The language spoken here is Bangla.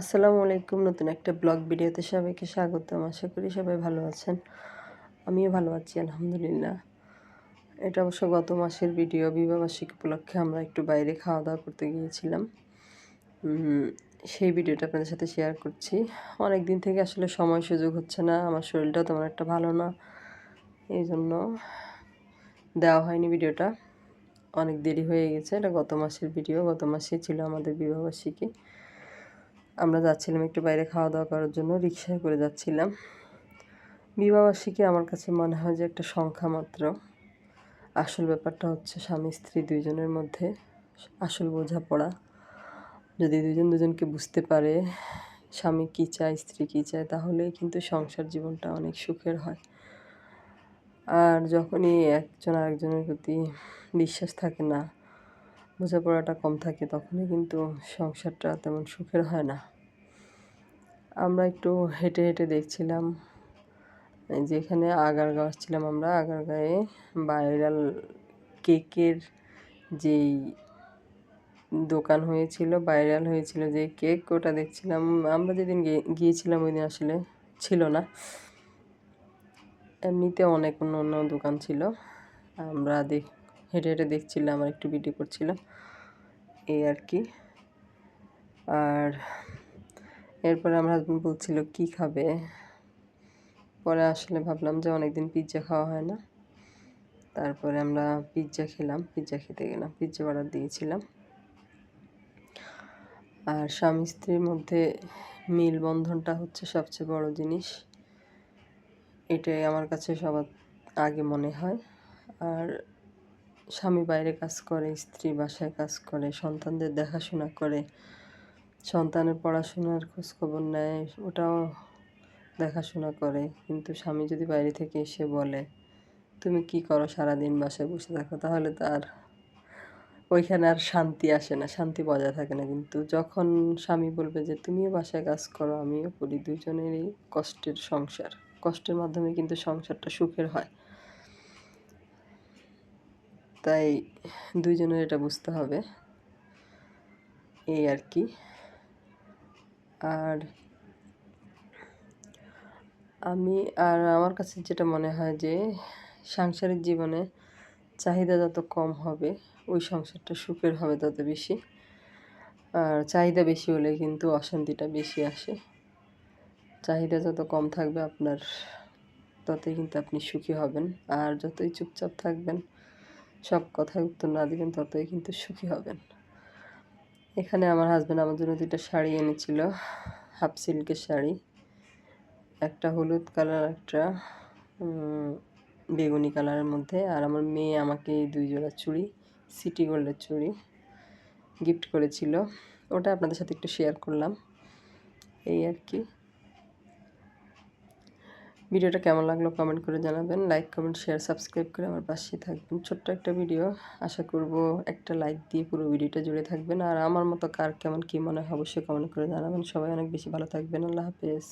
আসসালামু আলাইকুম। নতুন একটা ব্লগ ভিডিওতে সবাইকে স্বাগতম। আশা করি সবাই ভালো আছেন। আমিও ভালো আছি, আলহামদুলিল্লাহ। এটা অবশ্য গত মাসের ভিডিও। বিবাহবার্ষিক উপলক্ষে আমরা একটু বাইরে খাওয়া দাওয়া করতে গিয়েছিলাম। সেই ভিডিওটা আপনাদের সাথে শেয়ার করছি। অনেক দিন থেকে আসলে সময় সুযোগ হচ্ছে না। আমার শরীরটা তেমন একটা ভালো না। এই জন্য দেওয়া হয়নি ভিডিওটা। অনেক দেরি হয়ে গেছে। এটা গত মাসের ভিডিও। গত মাসে ছিল আমাদের বিবাহবার্ষিকী আমরা যাচ্ছিলাম একটু বাইরে খাওয়া দাওয়া করার জন্য রিক্সায় করে যাচ্ছিলাম। বিবাহবার্ষিকী আমার কাছে মনে হয় যে একটা সংখ্যা মাত্র। আসল ব্যাপারটা হচ্ছে স্বামী, স্ত্রী দুইজনের মধ্যে আসল বোঝাপড়া। যদি দুজন দুজনকে বুঝতে পারে স্বামী কী চায়, স্ত্রী কী চায় তাহলে কিন্তু সংসার জীবনটা অনেক সুখের হয়। আর যখনই একজন আরেকজনের প্রতি বিশ্বাস থাকে না বোঝাপড়াটা কম থাকে তখনই কিন্তু সংসারটা তেমন সুখের হয় না। আমরা একটু হেঁটে হেঁটে দেখছিলাম যেখানে আগারগাঁও আসছিলাম আমরা, আগারগাঁয়ে ভাইরাল কেকের যেই দোকান হয়েছিল, ভাইরাল হয়েছিল যে কেক, ওটা দেখছিলাম। আমরা যেদিন গিয়েছিলাম ওই দিন আসলে ছিল না। এমনিতে অনেক অন্য অন্য দোকান ছিল। আমরা দেখ হেঁটে হেঁটে দেখছিলাম আর একটু ভিডিও করছিলাম। এই আর কি। আর এরপরে আমার হাজব্যান্ড বলছিল কি খাবে? পরে আসলে ভাবলাম যে অনেকদিন পিৎজা খাওয়া হয় না। তারপরে আমরা পিৎজা খেলাম পিৎজা খেতে গেলাম পিৎজা অর্ডার দিয়েছিলাম। আর স্বামী স্ত্রীর মধ্যে মিল বন্ধনটা হচ্ছে সবচেয়ে বড় জিনিস। এটাই আমার কাছে সবার আগে মনে হয়। আর স্বামী বাইরে কাজ করে, স্ত্রী বাসায় কাজ করে, সন্তানদের দেখাশোনা করে, সন্তানের পড়াশোনার খোঁজখবর নেয়, ওটাও দেখাশোনা করে। কিন্তু স্বামী যদি বাইরে থেকে এসে বলে, তুমি কি করো সারাদিন বাসায় বসে থাকো? তাহলে তার ওইখানে আর শান্তি আসে না, শান্তি বজায় থাকে না। কিন্তু যখন স্বামী বলবে যে, তুমিও বাসায় কাজ করো, আমিও করি দুজনেরই কষ্টের সংসার। কষ্টের মাধ্যমে কিন্তু সংসারটা সুখের হয়। তাই দুইজনের এটা বুঝতে হবে। এই আর কি। আর আমি, আর আমার কাছে যেটা মনে হয় যে, সাংসারিক জীবনে চাহিদা যত কম হবে, ওই সংসারটা সুখের হবে তত বেশি। আর চাহিদা বেশি হলে কিন্তু অশান্তিটা বেশি আসে। চাহিদা যত কম থাকবে আপনার, ততই কিন্তু আপনি সুখী হবেন। আর যতই চুপচাপ থাকবেন সব কথায় উত্তর না দিবেন, ততই কিন্তু সুখী হবেন। এখানে আমার হাজব্যান্ড আমার জন্য দুইটা শাড়ি এনেছিল হাফ সিল্কের শাড়ি। একটা হলুদ কালার একটা বেগুনি কালারের মধ্যে। আর আমার মেয়ে আমাকে এই দুই জোড়া চুড়ি সিটি গোল্ডের চুড়ি গিফট করেছিল। ওটা আপনাদের সাথে একটু শেয়ার করলাম। এই আর কি। ভিডিওটা কেমন লাগল কমেন্ট করে জানাবেন। লাইক কমেন্ট শেয়ার সাবস্ক্রাইব করে আমার পাশেই থাকবেন। ছোট্ট একটা ভিডিও আশা করব একটা লাইক দিয়ে পুরো ভিডিওটা জুড়ে থাকবেন। আর আমার মতো কার কেমন কী মনে হয় অবশ্যই কমেন্ট করে জানাবেন। সবাই অনেক বেশি ভালো থাকবেন। আল্লাহ হাফেজ।